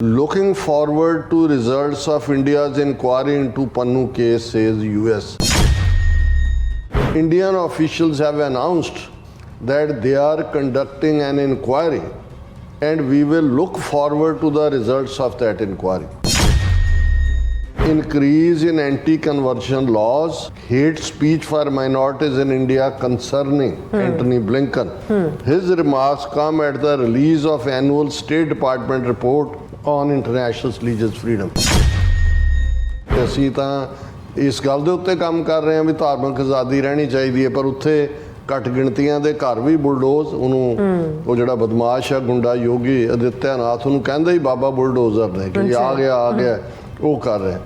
Looking forward to results of India's inquiry into Pannu case, says US. Indian officials have announced that they are conducting an inquiry and we will look forward to the results of that inquiry. Increase in anti conversion laws, hate speech for minorities in India concerning hmm. Anthony Blinken. Hmm. His remarks come at the release of annual State Department report international religious freedom. ਤੇ ਅਸੀਂ ਤਾਂ ਇਸ ਗੱਲ ਦੇ ਉੱਤੇ ਕੰਮ ਕਰ ਰਹੇ ਹਾਂ ਵੀ ਧਾਰਮਿਕ ਆਜ਼ਾਦੀ ਰਹਿਣੀ ਚਾਹੀਦੀ ਹੈ ਪਰ ਉੱਥੇ ਘੱਟ ਗਿਣਤੀਆਂ ਦੇ ਘਰ ਵੀ ਬੁਲਡੋਜ਼ ਉਹਨੂੰ ਉਹ ਜਿਹੜਾ ਬਦਮਾਸ਼ ਹੈ ਗੁੰਡਾ ਯੋਗੀ ਅਦਿੱਤਿਆਨਾਥ ਉਹਨੂੰ ਕਹਿੰਦਾ ਹੀ ਬਾਬਾ ਬੁਲਡੋਜ਼ਰ ਨੇ ਕਿ ਆ ਗਿਆ ਆ ਗਿਆ ਉਹ ਕਰ ਰਿਹਾ।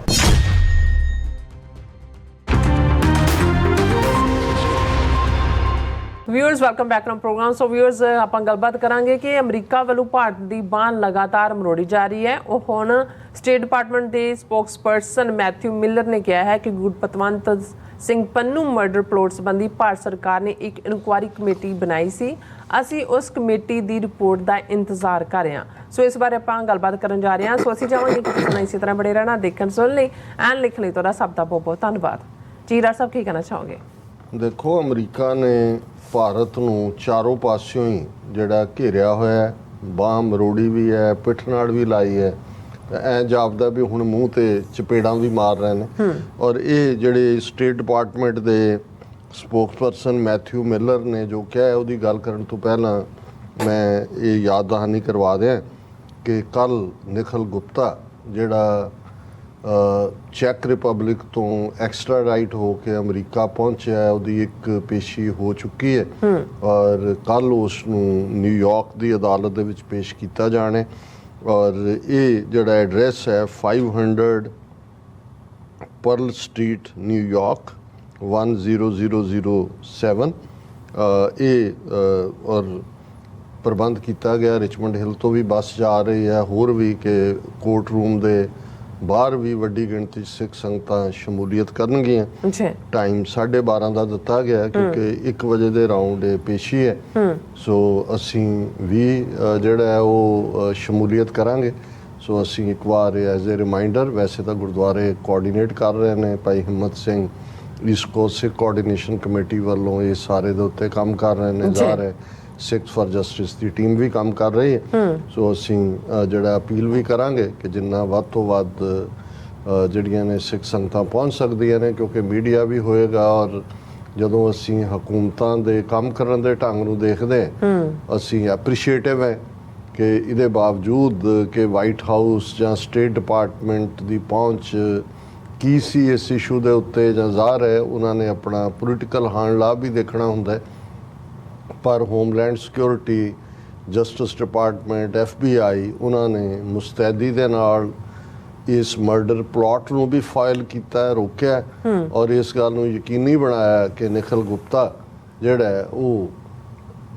Viewers welcome back to program so viewers ਆਪਾਂ ਗੱਲਬਾਤ ਕਰਾਂਗੇ ਕਿ ਅਮਰੀਕਾ ਵੱਲੋਂ ਭਾਰਤ ਦੀ ਬਾਣ ਲਗਾਤਾਰ ਮਰੋੜੀ ਜਾ ਰਹੀ ਹੈ। ਉਹ ਹੁਣ ਸਟੇਟ ਡਿਪਾਰਟਮੈਂਟ ਦੇ ਸਪੋਕਸਪਰਸਨ ਮੈਥਿਊ ਮਿਲਰ ਨੇ ਕਿਹਾ ਹੈ ਕਿ ਗੁਰਪਤਵੰਤ ਸਿੰਘ ਪੰਨੂ ਮਰਡਰ ਪਲੋਟ ਸੰਬੰਧੀ ਭਾਰਤ ਸਰਕਾਰ ਨੇ ਇੱਕ ਇਨਕੁਆਇਰੀ ਕਮੇਟੀ ਬਣਾਈ ਸੀ। ਅਸੀਂ ਉਸ ਕਮੇਟੀ ਦੀ ਰਿਪੋਰਟ ਦਾ ਇੰਤਜ਼ਾਰ ਕਰ ਰਹੇ ਹਾਂ। ਸੋ ਇਸ ਬਾਰੇ ਆਪਾਂ ਗੱਲਬਾਤ ਕਰਨ ਜਾ ਰਹੇ ਹਾਂ। ਸੋ ਅਸੀਂ ਚਾਹਾਂਗੇ ਕਿ ਤੁਸੀਂ ਇਸੇ ਤਰ੍ਹਾਂ ਬੜੇ ਰਹਿਣਾ, ਦੇਖਣ ਸੁਣ ਲਈ ਐਂਡ ਲਿਖਣ ਲਈ ਤੁਹਾਡਾ ਸਭ ਦਾ ਬਹੁਤ ਬਹੁਤ ਧੰਨਵਾਦ। ਜੀ ਡਾਕਟਰ ਸਾਹਿਬ, ਕੀ ਕਹਿਣਾ ਚਾਹੋਗੇ? ਦੇਖੋ ਅਮਰੀਕਾ ਨੇ ਭਾਰਤ ਨੂੰ ਚਾਰੋਂ ਪਾਸਿਓਂ ਹੀ ਜਿਹੜਾ ਘੇਰਿਆ ਹੋਇਆ ਹੈ ਬਾਹ ਮਰੋੜੀ ਵੀ ਹੈ ਪਿੱਠ ਨਾਲ ਵੀ ਲਾਈ ਹੈ। ਐ ਜਾਪਦਾ ਵੀ ਹੁਣ ਮੂੰਹ ਤੇ ਚਪੇੜਾਂ ਵੀ ਮਾਰ ਰਹੇ ਨੇ। ਔਰ ਇਹ ਜਿਹੜੇ ਸਟੇਟ ਡਿਪਾਰਟਮੈਂਟ ਦੇ ਸਪੋਕਸਪਰਸਨ ਮੈਥਿਊ ਮਿਲਰ ਨੇ ਜੋ ਕਿਹਾ ਹੈ ਉਹਦੀ ਗੱਲ ਕਰਨ ਤੋਂ ਪਹਿਲਾਂ ਮੈਂ ਇਹ ਯਾਦ ਦਹਾਨੀ ਕਰਵਾ ਦਿਆਂ ਕਿ ਕੱਲ ਨਿਖਲ ਗੁਪਤਾ ਜਿਹੜਾ ਚੈਕ ਰਿਪਬਲਿਕ ਤੋਂ ਐਕਸਟਰਾ ਰਾਈਟ ਹੋ ਕੇ ਅਮਰੀਕਾ ਪਹੁੰਚਿਆ ਹੈ ਉਹਦੀ ਇੱਕ ਪੇਸ਼ੀ ਹੋ ਚੁੱਕੀ ਹੈ। ਔਰ ਕੱਲ ਉਸ ਨੂੰ ਨਿਊਯਾਰਕ ਦੀ ਅਦਾਲਤ ਦੇ ਵਿੱਚ ਪੇਸ਼ ਕੀਤਾ ਜਾਣਾ ਹੈ। ਔਰ ਇਹ ਜਿਹੜਾ ਐਡਰੈਸ ਹੈ 500 ਪਰਲ ਸਟਰੀਟ ਨਿਊਯਾਰਕ 10007 ਅ, ਇਹ ਔਰ ਪ੍ਰਬੰਧ ਕੀਤਾ ਗਿਆ। ਰਿਚਮੰਡ ਹਿੱਲ ਤੋਂ ਵੀ ਬੱਸ ਜਾ ਰਹੀ ਹੈ। ਹੋਰ ਵੀ ਕਿ ਕੋਰਟ ਰੂਮ ਦੇ ਬਾਹਰ ਵੀ ਵੱਡੀ ਗਿਣਤੀ 'ਚ ਸਿੱਖ ਸੰਗਤਾਂ ਸ਼ਮੂਲੀਅਤ ਕਰਨਗੀਆਂ। ਜੀ ਟਾਈਮ 12:30 ਦਾ ਦਿੱਤਾ ਗਿਆ ਕਿਉਂਕਿ 1 ਵਜੇ ਦੇ ਰਾਉਂਡ ਇਹ ਪੇਸ਼ੀ ਹੈ। ਸੋ ਅਸੀਂ ਵੀ ਜਿਹੜਾ ਹੈ ਉਹ ਸ਼ਮੂਲੀਅਤ ਕਰਾਂਗੇ। ਸੋ ਅਸੀਂ ਇੱਕ ਵਾਰ ਐਜ਼ ਅ ਰਿਮਾਈਂਡਰ ਵੈਸੇ ਤਾਂ ਗੁਰਦੁਆਰੇ ਕੋਆਰਡੀਨੇਟ ਕਰ ਰਹੇ ਨੇ ਭਾਈ ਹਿੰਮਤ ਸਿੰਘ ਇਸ ਸਿੱਖ ਕੋਆਰਡੀਨੇਸ਼ਨ ਕਮੇਟੀ ਵੱਲੋਂ ਇਹ ਸਾਰੇ ਦੇ ਉੱਤੇ ਕੰਮ ਕਰ ਰਹੇ ਨੇ ਜੀ। ਜ਼ਾਹਰ ਸਿੱਖ ਫॉर ਜਸਟਿਸ ਦੀ ਟੀਮ ਵੀ ਕੰਮ ਕਰ ਰਹੀ ਹੈ। ਸੋ ਅਸੀਂ ਜਿਹੜਾ ਅਪੀਲ ਵੀ ਕਰਾਂਗੇ ਕਿ ਜਿੰਨਾ ਵੱਧ ਤੋਂ ਵੱਧ ਜਿਹੜੀਆਂ ਨੇ ਸਿੱਖ ਸੰਗਤਾਂ ਪਹੁੰਚ ਸਕਦੀਆਂ ਨੇ ਕਿਉਂਕਿ ਮੀਡੀਆ ਵੀ ਹੋਏਗਾ ਔਰ ਜਦੋਂ ਅਸੀਂ ਹਕੂਮਤਾਂ ਦੇ ਕੰਮ ਕਰਨ ਦੇ ਢੰਗ ਨੂੰ ਦੇਖਦੇ ਹਾਂ ਅਸੀਂ ਐਪਰੀਸ਼ੀਏਟਿਵ ਹੈ ਕਿ ਇਹਦੇ ਬਾਵਜੂਦ ਕਿ ਵਾਈਟ ਹਾਊਸ ਜਾਂ ਸਟੇਟ ਡਿਪਾਰਟਮੈਂਟ ਦੀ ਪਹੁੰਚ ਕੀ ਸੀ ਇਸ ਇਸ਼ੂ ਦੇ ਉੱਤੇ ਜਾਂ ਜ਼ਾਹਰ ਹੈ ਉਹਨਾਂ ਨੇ ਆਪਣਾ ਪੋਲੀਟੀਕਲ ਹਾਣ ਲਾਭ ਵੀ ਦੇਖਣਾ ਹੁੰਦਾ ਹੈ। ਪਰ homeland security justice department FBI ਉਹਨਾਂ ਨੇ ਮੁਸਤੈਦੀ ਦੇ ਨਾਲ ਇਸ ਮਰਡਰ ਪਲਾਟ ਨੂੰ ਵੀ ਫਾਈਲ ਕੀਤਾ ਹੈ ਰੋਕਿਆ ਔਰ ਇਸ ਗੱਲ ਨੂੰ ਯਕੀਨੀ ਬਣਾਇਆ ਕਿ ਨਿਖਲ ਗੁਪਤਾ ਜਿਹੜਾ ਹੈ ਉਹ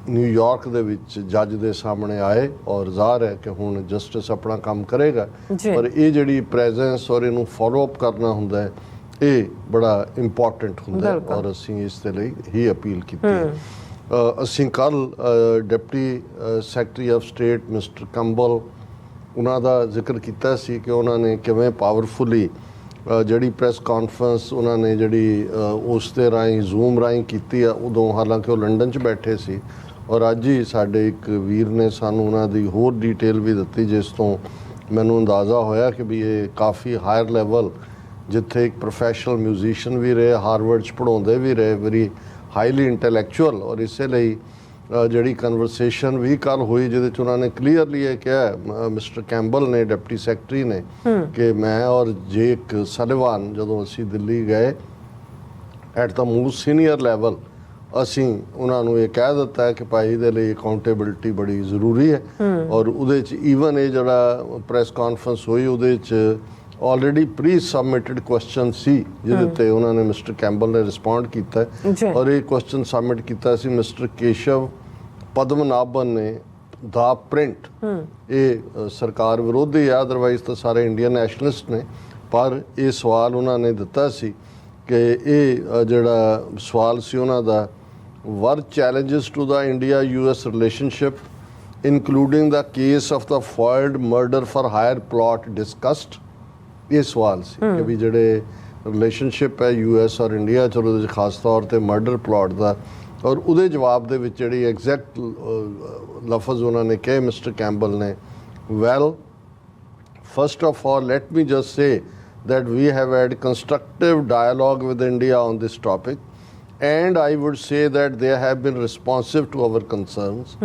ਨਿਊਯਾਰਕ ਦੇ ਵਿੱਚ ਜੱਜ ਦੇ ਸਾਹਮਣੇ ਆਏ ਔਰ ਜ਼ਾਹਰ ਹੈ ਕਿ ਹੁਣ ਜਸਟਿਸ ਆਪਣਾ ਕੰਮ ਕਰੇਗਾ। ਪਰ ਇਹ ਜਿਹੜੀ ਪ੍ਰੈਜ਼ੈਂਸ ਔਰ ਇਹਨੂੰ ਫਾਲੋ ਅਪ ਕਰਨਾ ਹੁੰਦਾ ਹੈ ਇਹ ਬੜਾ ਇੰਪੋਰਟੈਂਟ ਹੁੰਦਾ। ਔਰ ਅਸੀਂ ਇਸ ਦੇ ਲਈ ਹੀ ਅਪੀਲ ਕੀਤੀ ਹੈ ਅਸੀਂ ਕੱਲ deputy secretary of state mister Campbell ਉਹਨਾਂ ਦਾ ਜ਼ਿਕਰ ਕੀਤਾ ਸੀ ਕਿ ਉਹਨਾਂ ਨੇ ਕਿਵੇਂ ਪਾਵਰਫੁਲੀ ਜਿਹੜੀ ਪ੍ਰੈਸ ਕਾਨਫਰੰਸ ਉਹਨਾਂ ਨੇ ਜਿਹੜੀ ਉਸ ਦੇ ਰਾਹੀਂ ਜ਼ੂਮ ਰਾਹੀਂ ਕੀਤੀ ਆ, ਉਦੋਂ ਹਾਲਾਂਕਿ ਉਹ ਲੰਡਨ 'ਚ ਬੈਠੇ ਸੀ ਔਰ ਅੱਜ ਹੀ ਸਾਡੇ ਇੱਕ ਵੀਰ ਨੇ ਸਾਨੂੰ ਉਹਨਾਂ ਦੀ ਹੋਰ ਡਿਟੇਲ ਵੀ ਦਿੱਤੀ, ਜਿਸ ਤੋਂ ਮੈਨੂੰ ਅੰਦਾਜ਼ਾ ਹੋਇਆ ਕਿ ਵੀ ਇਹ ਕਾਫੀ ਹਾਇਰ ਲੈਵਲ ਜਿੱਥੇ ਇੱਕ ਪ੍ਰੋਫੈਸ਼ਨਲ ਮਿਊਜ਼ੀਸ਼ੀਅਨ ਵੀ ਰਹੇ ਹਾਰਵਰਡ 'ਚ ਪੜਾਉਂਦੇ ਵੀ ਰਹੇ ਵੈਰੀ ਹਾਈਲੀ ਇੰਟੈਲੈਕਚੁਅਲ ਔਰ ਇਸੇ ਲਈ ਜਿਹੜੀ ਕਨਵਰਸੇਸ਼ਨ ਵੀ ਕੱਲ ਹੋਈ ਜਿਹਦੇ ਚ ਉਹਨਾਂ ਨੇ ਕਲੀਅਰਲੀ ਇਹ ਕਿਹਾ ਮਿਸਟਰ ਕੈਂਬਲ ਨੇ ਡਿਪਟੀ ਸੈਕਟਰੀ ਨੇ ਕਿ ਮੈਂ ਔਰ ਜੇਕ ਸਲੀਵਾਨ ਜਦੋਂ ਅਸੀਂ ਦਿੱਲੀ ਗਏ at the most senior level ਅਸੀਂ ਉਹਨਾਂ ਨੂੰ ਇਹ ਕਹਿ ਦਿੱਤਾ ਕਿ ਭਾਈ ਇਹਦੇ ਲਈ ਅਕਾਊਂਟੇਬਿਲਟੀ ਬੜੀ ਜ਼ਰੂਰੀ ਹੈ ਔਰ ਉਹਦੇ ਚ ਈਵਨ ਇਹ ਜਿਹੜਾ ਪ੍ਰੈਸ ਕਾਨਫਰੰਸ ਹੋਈ ਉਹਦੇ ਚ ਆਲਰੇਡੀ ਪ੍ਰੀ ਸਬਮਿਟਡ ਕੁਐਸਚਨ ਸੀ ਜਿਹਦੇ ਤੇ ਉਹਨਾਂ ਨੇ ਮਿਸਟਰ ਕੈਂਬਲ ਨੇ ਰਿਸਪੌਂਡ ਕੀਤਾ। ਔਰ ਇਹ ਕੁਐਸਚਨ ਸਬਮਿਟ ਕੀਤਾ ਸੀ ਮਿਸਟਰ ਕੇਸ਼ਵ ਪਦਮਨਾਭਨ ਨੇ ਦਾ ਪ੍ਰਿੰਟ ਇਹ ਸਰਕਾਰ ਵਿਰੋਧੀ ਹੈ ਅਦਰਵਾਈਜ਼ ਤਾਂ ਸਾਰੇ ਇੰਡੀਅਨ ਨੈਸ਼ਨਲਿਸਟ ਨੇ। ਪਰ ਇਹ ਸਵਾਲ ਉਹਨਾਂ ਨੇ ਦਿੱਤਾ ਸੀ ਕਿ ਇਹ ਜਿਹੜਾ ਸਵਾਲ ਸੀ ਉਹਨਾਂ ਦਾ ਵਰ challenges to the India US relationship including the case of the foiled murder for hire plot discussed? ਇਹ ਸਵਾਲ ਸੀ ਕਿ ਵੀ ਜਿਹੜੇ ਰਿਲੇਸ਼ਨਸ਼ਿਪ ਹੈ ਯੂਐਸ ਔਰ ਇੰਡੀਆ ਚ ਉਹਦੇ 'ਚ ਖਾਸ ਤੌਰ ਤੇ ਮਰਡਰ ਪਲਾਟ ਦਾ ਔਰ ਉਹਦੇ ਜਵਾਬ ਦੇ ਵਿੱਚ ਜਿਹੜੀ ਐਗਜ਼ੈਕਟ ਲਫ਼ਜ਼ ਉਹਨਾਂ ਨੇ ਕਹੇ ਮਿਸਟਰ ਕੈਂਬਲ ਨੇ well First of all, let me just say that we have had constructive dialogue with India on this topic, and I would say that they have been responsive to our concerns.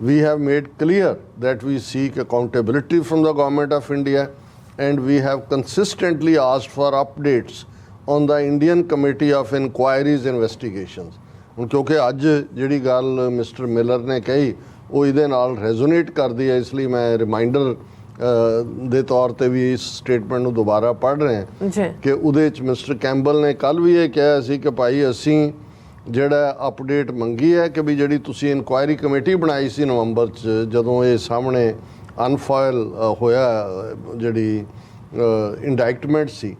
We have made clear that we seek accountability from the government of India, and we have consistently asked for updates on the Indian Committee of Inquiries Investigations. ਹੁਣ ਕਿਉਂਕਿ ਅੱਜ ਜਿਹੜੀ ਗੱਲ mister miller ਨੇ ਕਹੀ ਉਹ ਇਹਦੇ ਨਾਲ ਰੈਜ਼ੋਨੇਟ ਕਰਦੀ ਹੈ ਇਸ ਲਈ ਮੈਂ ਰਿਮਾਈਂਡਰ ਦੇ ਤੌਰ ਤੇ ਵੀ ਇਸ ਸਟੇਟਮੈਂਟ ਨੂੰ ਦੁਬਾਰਾ ਪੜ੍ਹ ਰਹੇ ਹਾਂ ਕਿ ਉਹਦੇ ਚ ਮਿਸਟਰ ਕੈਂਬਲ ਨੇ ਕੱਲ ਵੀ ਇਹ ਕਿਹਾ ਸੀ ਕਿ ਭਾਈ ਅਸੀਂ ਜਿਹੜਾ ਅਪਡੇਟ ਮੰਗੀ ਹੈ ਕਿ ਵੀ ਜਿਹੜੀ ਤੁਸੀਂ ਇਨਕੁਆਇਰੀ ਕਮੇਟੀ ਬਣਾਈ ਸੀ ਨਵੰਬਰ ਚ ਜਦੋਂ ਇਹ ਸਾਹਮਣੇ ਅਨਫਾਈਲ ਹੋਇਆ ਜਿਹੜੀ ਇੰਡਾਇਕਟਮੈਂਟ ਸੀ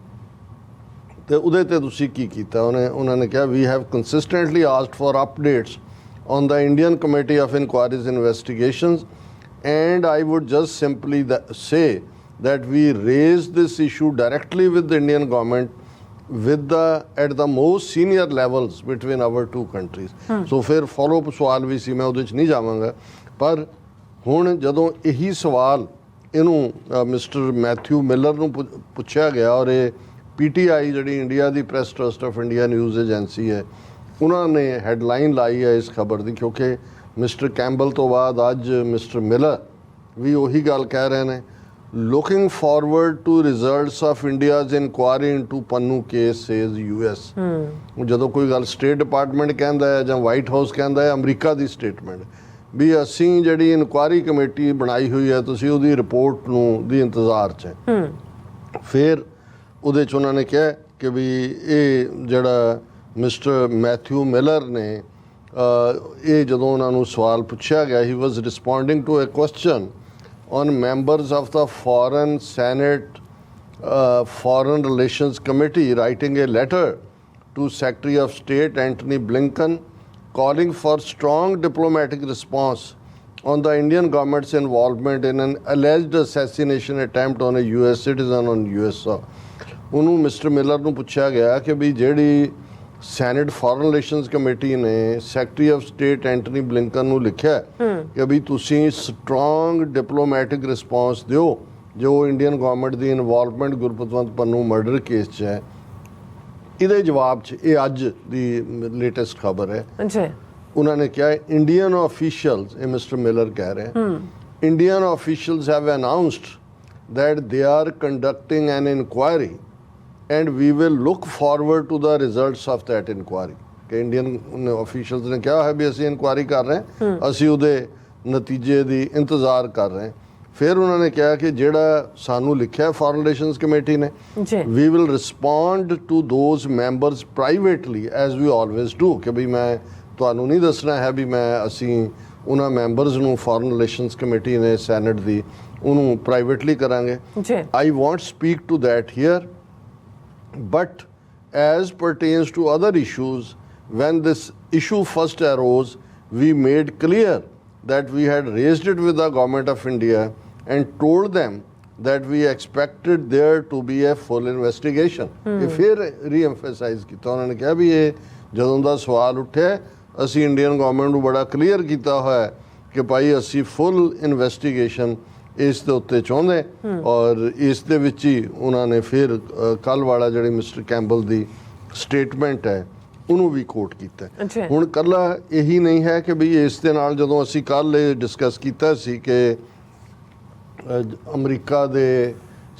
ਤੇ ਉਹਦੇ ਤੇ ਤੁਸੀਂ ਕੀ ਕੀਤਾ ਉਹਨੇ ਉਹਨਾਂ ਨੇ ਕਿਹਾ we have consistently asked for updates on the Indian committee of inquiries investigations I would just simply th- say that we raised this issue directly with the Indian government with the at the most senior levels between our two countries. So ਫਿਰ follow up ਸਵਾਲ ਵੀ ਸੀ ਮੈਂ ਉਹਦੇ ਚ ਨਹੀਂ ਜਾਵਾਂਗਾ ਪਰ ਹੁਣ ਜਦੋਂ ਇਹੀ ਸਵਾਲ ਇਹਨੂੰ ਮਿਸਟਰ ਮੈਥਿਊ ਮਿਲਰ ਨੂੰ ਪੁੱਛਿਆ ਗਿਆ ਔਰ ਇਹ ਪੀਟੀਆਈ ਜਿਹੜੀ India the press trust of India news agency ਹੈ ਉਹਨਾਂ ਨੇ ਹੈਡਲਾਈਨ ਲਾਈ ਹੈ ਇਸ ਖਬਰ ਦੀ ਕਿਉਂਕਿ ਮਿਸਟਰ ਕੈਂਬਲ ਤੋਂ ਬਾਅਦ ਅੱਜ ਮਿਸਟਰ ਮਿਲਰ ਵੀ ਉਹੀ ਗੱਲ ਕਹਿ ਰਹੇ ਨੇ looking forward to results of India's inquiry into Pannun case says US ਜਦੋਂ ਕੋਈ ਗੱਲ ਸਟੇਟ ਡਿਪਾਰਟਮੈਂਟ ਕਹਿੰਦਾ ਹੈ ਜਾਂ ਵਾਈਟ ਹਾਊਸ ਕਹਿੰਦਾ ਹੈ ਅਮਰੀਕਾ ਦੀ ਸਟੇਟਮੈਂਟ ਵੀ ਅਸੀਂ ਜਿਹੜੀ ਇਨਕੁਆਇਰੀ ਕਮੇਟੀ ਬਣਾਈ ਹੋਈ ਹੈ ਤੁਸੀਂ ਉਹਦੀ ਰਿਪੋਰਟ ਨੂੰ ਦੀ ਇੰਤਜ਼ਾਰ 'ਚ ਹੈ। ਫਿਰ ਉਹਦੇ ਚ ਉਹਨਾਂ ਨੇ ਕਿਹਾ ਕਿ ਵੀ ਇਹ ਜਿਹੜਾ ਮਿਸਟਰ ਮੈਥਿਊ ਮਿਲਰ ਨੇ ਇਹ ਜਦੋਂ ਉਹਨਾਂ ਨੂੰ ਸਵਾਲ ਪੁੱਛਿਆ ਗਿਆ he was responding to a question on members of the foreign senate foreign relations committee writing a letter to Secretary of State Antony Blinken calling for strong diplomatic response on the Indian government's involvement in an alleged assassination attempt on a US citizen on US soil. ਉਹਨੂੰ mister Miller ਨੂੰ ਪੁੱਛਿਆ ਗਿਆ ਕਿ ਵੀ ਜਿਹੜੀ senate foreign relations committee ਨੇ secretary of state Antony Blinken ਨੂੰ ਲਿਖਿਆ ਕਿ ਵੀ ਤੁਸੀਂ ਸਟਰੋਂਗ ਡਿਪਲੋਮੈਟਿਕ ਰਿਸਪਾਂਸ ਦਿਓ ਜੋ ਇੰਡੀਅਨ ਗਵਰਨਮੈਂਟ ਦੀ involvement Gurpatwant Pannun murder case 'ਚ ਹੈ ਇਹਦੇ ਜਵਾਬ 'ਚ ਇਹ ਅੱਜ ਦੀ ਲੇਟੈਸਟ ਖਬਰ ਹੈ। ਜੀ ਉਹਨਾਂ ਨੇ ਕਿਹਾ ਇੰਡੀਅਨ ਆਫੀਸ਼ੀਅਲਸ ਇਹ ਮਿਸਟਰ ਮਿਲਰ ਕਹਿ ਰਹੇ ਹਨ Indian officials have announced that they are conducting an inquiry and we will look forward to the results of that inquiry. ਕਿ ਇੰਡੀਅਨ ਆਫੀਸ਼ੀਅਲਸ ਨੇ ਕਿਹਾ ਹੈ ਵੀ ਅਸੀਂ ਇਨਕੁਆਇਰੀ ਕਰ ਰਹੇ ਹਾਂ। ਅਸੀਂ ਉਹਦੇ ਨਤੀਜੇ ਦੀ ਇੰਤਜ਼ਾਰ ਕਰ ਰਹੇ ਹਾਂ। ਫਿਰ ਉਹਨਾਂ ਨੇ ਕਿਹਾ ਕਿ ਜਿਹੜਾ ਸਾਨੂੰ ਲਿਖਿਆ ਫੋਰਨ ਰਿਲੇਸ਼ਨਸ ਕਮੇਟੀ ਨੇ ਜੀ we will respond to those members privately as we always do ਕਿ ਵੀ ਮੈਂ ਤੁਹਾਨੂੰ ਨਹੀਂ ਦੱਸਣਾ ਹੈ ਵੀ ਮੈਂ ਅਸੀਂ ਉਹਨਾਂ ਮੈਂਬਰਸ ਨੂੰ ਫੋਰਨ ਰਿਲੇਸ਼ਨਸ ਕਮੇਟੀ ਨੇ ਸੈਨੇਟ ਦੀ ਉਹਨੂੰ ਪ੍ਰਾਈਵੇਟਲੀ ਕਰਾਂਗੇ ਜੀ I won't speak to that here, but as pertains to other issues, when this issue first arose, we made clear that we had raised it with the government of India and told them that we expected there to be a full investigation. ਇਹ ਫਿਰ ਰੀ-ਐਮਫਸਾਈਜ਼ ਕੀਤਾ ਉਹਨਾਂ ਨੇ ਕਿਹਾ ਵੀ ਇਹ ਜਦੋਂ ਦਾ ਸਵਾਲ ਉੱਠਿਆ ਅਸੀਂ ਇੰਡੀਅਨ ਗਵਰਨਮੈਂਟ ਨੂੰ ਬੜਾ ਕਲੀਅਰ ਕੀਤਾ ਹੋਇਆ ਹੈ ਕਿ ਭਾਈ ਅਸੀਂ ਫੁੱਲ ਇਨਵੈਸਟੀਗੇਸ਼ਨ ਇਸ ਦੇ ਉੱਤੇ ਚਾਹੁੰਦੇ ਔਰ ਇਸ ਦੇ ਵਿੱਚ ਹੀ ਉਹਨਾਂ ਨੇ ਫਿਰ ਕੱਲ ਵਾਲਾ ਜਿਹੜੀ ਮਿਸਟਰ ਕੈਂਬਲ ਦੀ ਸਟੇਟਮੈਂਟ ਹੈ ਉਹਨੂੰ ਵੀ ਕੋਟ ਕੀਤਾ। ਹੁਣ ਕੱਲਾ ਇਹੀ ਨਹੀਂ ਹੈ ਕਿ ਵੀ ਇਸ ਦੇ ਨਾਲ ਜਦੋਂ ਅਸੀਂ ਕੱਲ ਇਹ ਡਿਸਕਸ ਕੀਤਾ ਸੀ ਕਿ ਅਮਰੀਕਾ ਦੇ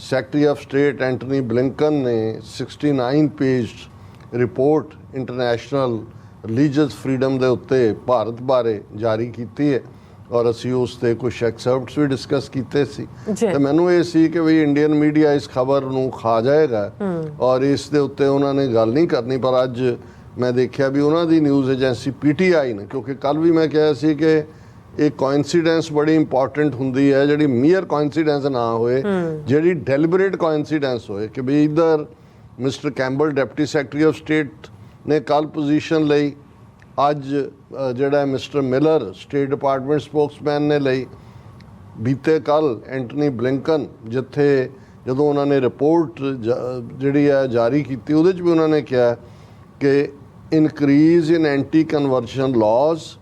secretary of state Antony Blinken ਨੇ 69 page report international religious freedom ਦੇ ਉੱਤੇ ਭਾਰਤ ਬਾਰੇ ਜਾਰੀ ਕੀਤੀ ਹੈ ਔਰ ਅਸੀਂ ਉਸ ਤੇ ਕੁਝ ਐਕਸਰਪਟਸ ਵੀ ਡਿਸਕਸ ਕੀਤੇ ਸੀ। ਤੇ ਮੈਨੂੰ ਇਹ ਸੀ ਕਿ ਵੀ ਇੰਡੀਅਨ ਮੀਡੀਆ ਇਸ ਖਬਰ ਨੂੰ ਖਾ ਜਾਏਗਾ ਔਰ ਇਸ ਦੇ ਉੱਤੇ ਉਹਨਾਂ ਨੇ ਗੱਲ ਨਹੀਂ ਕਰਨੀ ਪਰ ਅੱਜ ਮੈਂ ਦੇਖਿਆ ਵੀ ਉਹਨਾਂ ਦੀ ਨਿਊਜ਼ ਏਜੰਸੀ ਪੀਟੀਆਈ ਨੇ ਕਿਉਂਕਿ ਕੱਲ ਵੀ ਮੈਂ ਕਿਹਾ ਸੀ ਕਿ ਇਹ ਕੋਇਨਸੀਡੈਂਸ ਬੜੀ ਇੰਪੋਰਟੈਂਟ ਹੁੰਦੀ ਹੈ ਜਿਹੜੀ ਮੀਅਰ ਕੋਇਨਸੀਡੈਂਸ ਨਾ ਹੋਏ ਜਿਹੜੀ ਡੈਲੀਬਰੇਟ ਕੋਇਨਸੀਡੈਂਸ ਹੋਏ ਕਿ ਵੀ ਇਧਰ mister Campbell deputy secretary of state ਨੇ ਕੱਲ ਪੋਜੀਸ਼ਨ ਲਈ ਅੱਜ ਜਿਹੜਾ mister Miller state department spokesman ਨੇ ਲਈ ਬੀਤੇ ਕੱਲ ਐਂਟਨੀ ਬਲਿੰਕਨ ਜਿੱਥੇ ਜਦੋਂ ਉਹਨਾਂ ਨੇ ਰਿਪੋਰਟ ਜਿਹੜੀ ਹੈ ਜਾਰੀ ਕੀਤੀ ਉਹਦੇ ਚ ਵੀ ਉਹਨਾਂ ਨੇ ਕਿਹਾ ਕਿ increase in anti-conversion laws,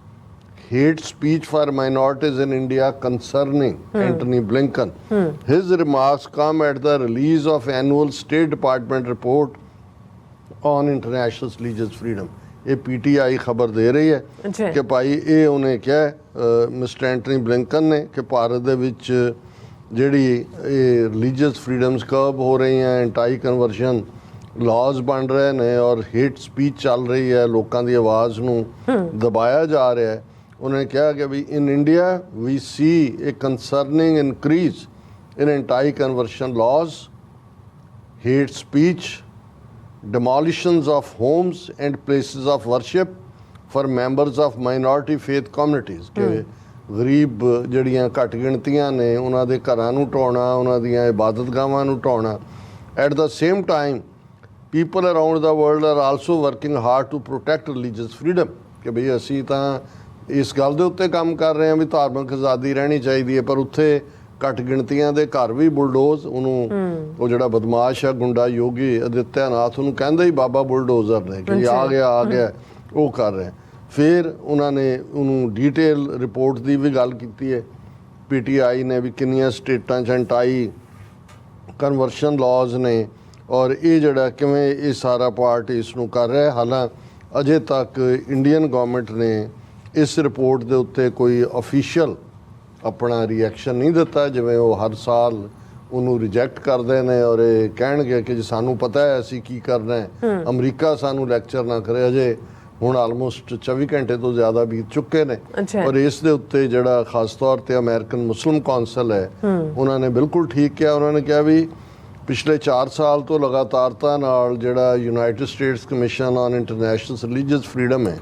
hate speech for minorities in India concerning hmm. Anthony Blinken. Hmm. His remarks come at the release of annual State Department report on international religious freedom. ਇਹ ਪੀਟੀਆਈ ਖਬਰ ਦੇ ਰਹੀ ਹੈ ਕਿ ਭਾਈ ਇਹ ਉਹਨੇ ਕਿਹਾ mister Antony Blinken ਨੇ ਕਿ ਭਾਰਤ ਦੇ ਵਿੱਚ ਜਿਹੜੀ ਇਹ ਰਿਲੀਜੀਅਸ ਫਰੀडम्स ਕਰਬ ਹੋ ਰਹੀਆਂ ਐਂਟਾਈ ਕਨਵਰਸ਼ਨ ਲਾਜ਼ ਬਣ ਰਹੇ ਨੇ ਔਰ ਹੇਟ ਸਪੀਚ ਚੱਲ ਰਹੀ ਹੈ ਲੋਕਾਂ ਦੀ ਆਵਾਜ਼ ਨੂੰ ਦਬਾਇਆ ਜਾ ਰਿਹਾ ਹੈ ਉਹਨੇ ਕਿਹਾ ਕਿ we in India we see a concerning increase in anti conversion laws hate speech demolitions of homes and places of worship for members of minority faith communities ਕਿ ਗਰੀਬ ਜਿਹੜੀਆਂ ਘੱਟ ਗਿਣਤੀਆਂ ਨੇ ਉਹਨਾਂ ਦੇ ਘਰਾਂ ਨੂੰ ਢਾਉਣਾ ਉਹਨਾਂ ਦੀਆਂ ਇਬਾਦਤਗਾਹਾਂ ਨੂੰ ਢਾਉਣਾ at the same time people around the world are also working hard to protect religious freedom. ਕਿ ਭਈ ਅਸੀਂ ਤਾਂ ਇਸ ਗੱਲ ਦੇ ਉੱਤੇ ਕੰਮ ਕਰ ਰਹੇ ਹਾਂ ਵੀ ਧਾਰਮਿਕ ਆਜ਼ਾਦੀ ਰਹਿਣੀ ਚਾਹੀਦੀ ਹੈ ਪਰ ਉੱਥੇ ਘੱਟ ਗਿਣਤੀਆਂ ਦੇ ਘਰ ਵੀ ਬੁਲਡੋਜ਼ ਉਹਨੂੰ ਉਹ ਜਿਹੜਾ ਬਦਮਾਸ਼ ਹੈ ਗੁੰਡਾ ਯੋਗੀ ਅਦਿੱਤਿਆਨਾਥ ਉਹਨੂੰ ਕਹਿੰਦਾ ਹੀ ਬਾਬਾ ਬੁਲਡੋਜ਼ਰ ਨੇ ਕਿ ਆ ਗਿਆ ਆ ਗਿਆ ਉਹ ਕਰ ਰਹੇ ਫਿਰ ਉਹਨਾਂ ਨੇ ਉਹਨੂੰ ਡੀਟੇਲ ਰਿਪੋਰਟ ਦੀ ਵੀ ਗੱਲ ਕੀਤੀ ਹੈ ਪੀਟੀਆਈ ਨੇ ਵੀ ਕਿੰਨੀਆਂ ਸਟੇਟਾਂ ਚ ਹਟਾਈ ਕਨਵਰਸ਼ਨ ਲਾਜ਼ ਨੇ। ਔਰ ਇਹ ਜਿਹੜਾ ਕਿਵੇਂ ਇਹ ਸਾਰਾ ਪਾਰਟ ਇਸ ਨੂੰ ਕਰ ਰਿਹਾ ਹੈ। ਹਾਲਾਂ ਅਜੇ ਤੱਕ ਇੰਡੀਅਨ ਗਵਰਨਮੈਂਟ ਨੇ ਇਸ ਰਿਪੋਰਟ ਦੇ ਉੱਤੇ ਕੋਈ ਅਫੀਸ਼ੀਅਲ ਆਪਣਾ ਰਿਐਕਸ਼ਨ ਨਹੀਂ ਦਿੱਤਾ। ਜਿਵੇਂ ਉਹ ਹਰ ਸਾਲ ਉਹਨੂੰ ਰਿਜੈਕਟ ਕਰਦੇ ਨੇ ਔਰ ਇਹ ਕਹਿਣਗੇ ਕਿ ਜੀ ਸਾਨੂੰ ਪਤਾ ਹੈ ਅਸੀਂ ਕੀ ਕਰਨਾ ਹੈ। ਅਮਰੀਕਾ ਸਾਨੂੰ ਲੈਕਚਰ ਨਾ ਕਰੇ। ਅਜੇ ਹੁਣ ਆਲਮੋਸਟ 24 ਘੰਟੇ ਤੋਂ ਜ਼ਿਆਦਾ ਬੀਤ ਚੁੱਕੇ ਨੇ। ਔਰ ਇਸ ਦੇ ਉੱਤੇ ਜਿਹੜਾ ਖਾਸ ਤੌਰ ਤੇ ਅਮਰੀਕਨ ਮੁਸਲਿਮ ਕੌਂਸਲ ਹੈ। ਉਹਨਾਂ ਨੇ ਬਿਲਕੁਲ ਠੀਕ ਕਿਹਾ। ਉਹਨਾਂ ਨੇ ਕਿਹਾ ਵੀ ਪਿਛਲੇ 4 ਸਾਲ ਤੋਂ ਲਗਾਤਾਰਤਾ ਨਾਲ ਜਿਹੜਾ United States commission on international religious freedom ਹੈ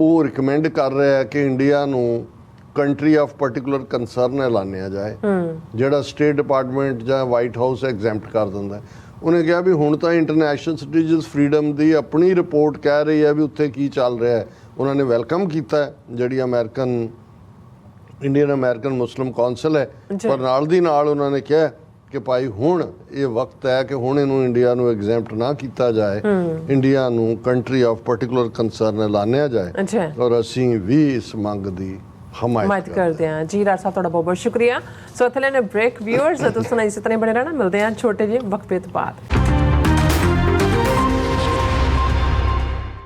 ਉਹ ਰეკਮੈਂਡ ਕਰ ਰਿਹਾ ਹੈ ਕਿ ਇੰਡੀਆ ਨੂੰ ਕੰਟਰੀ ਆਫ ਪਾਰਟਿਕੂਲਰ ਕੰਸਰਨ ਐਲਾਨਿਆ ਜਾਏ ਜਿਹੜਾ ਸਟੇਟ ਡਿਪਾਰਟਮੈਂਟ ਜਾਂ ਵਾਈਟ ਹਾਊਸ ਐਗਜ਼ੈਂਪਟ ਕਰ ਦਿੰਦਾ ਉਹਨੇ ਕਿਹਾ ਵੀ ਹੁਣ ਤਾਂ ਇੰਟਰਨੈਸ਼ਨਲ ਰਿਲੀਜੀਅਸ ਫਰੀडम ਦੀ ਆਪਣੀ ਰਿਪੋਰਟ ਕਹਿ ਰਹੀ ਹੈ ਵੀ ਉੱਥੇ ਕੀ ਚੱਲ ਰਿਹਾ ਹੈ। ਉਹਨਾਂ ਨੇ ਵੈਲਕਮ ਕੀਤਾ ਜਿਹੜੀ American Indian American Muslim council ਹੈ। ਪਰ ਨਾਲ ਦੀ ਨਾਲ ਉਹਨਾਂ ਨੇ ਕਿਹਾ ਕਿ ਭਾਈ ਹੁਣ ਇਹ ਵਕਤ ਹੈ ਕਿ ਹੁਣ ਇਹਨੂੰ ਇੰਡੀਆ ਨੂੰ ਐਗਜ਼ੈਂਪਟ ਨਾ ਕੀਤਾ ਜਾਏ। ਇੰਡੀਆ ਨੂੰ ਕੰਟਰੀ ਆਫ ਪਾਰਟਿਕੂਲਰ ਕੰਸਰਨ ਐਲਾਨਿਆ ਜਾਏ। ਅੱਛਾ। ਔਰ ਅਸੀਂ ਵੀ ਇਸ ਮੰਗ ਦੀ ਹਮਾਇਤ ਕਰਦੇ ਹਾਂ। ਜੀ ਰਾਜ ਸਾਹਿਬ ਤੁਹਾਡਾ ਬਹੁਤ ਬਹੁਤ ਸ਼ੁਕਰੀਆ। ਸੋ ਇੱਥੇ ਲੈਣੇ ਬ੍ਰੇਕ ਵਿਊਅਰਸ ਤੁਸੀਂ ਇਸੇ ਤਰ੍ਹਾਂ ਬਣੇ ਰਹਿਣਾ। ਮਿਲਦੇ ਹਾਂ ਛੋਟੇ ਜਿਹੇ ਵਕਫੇ ਤੋਂ ਬਾਅਦ।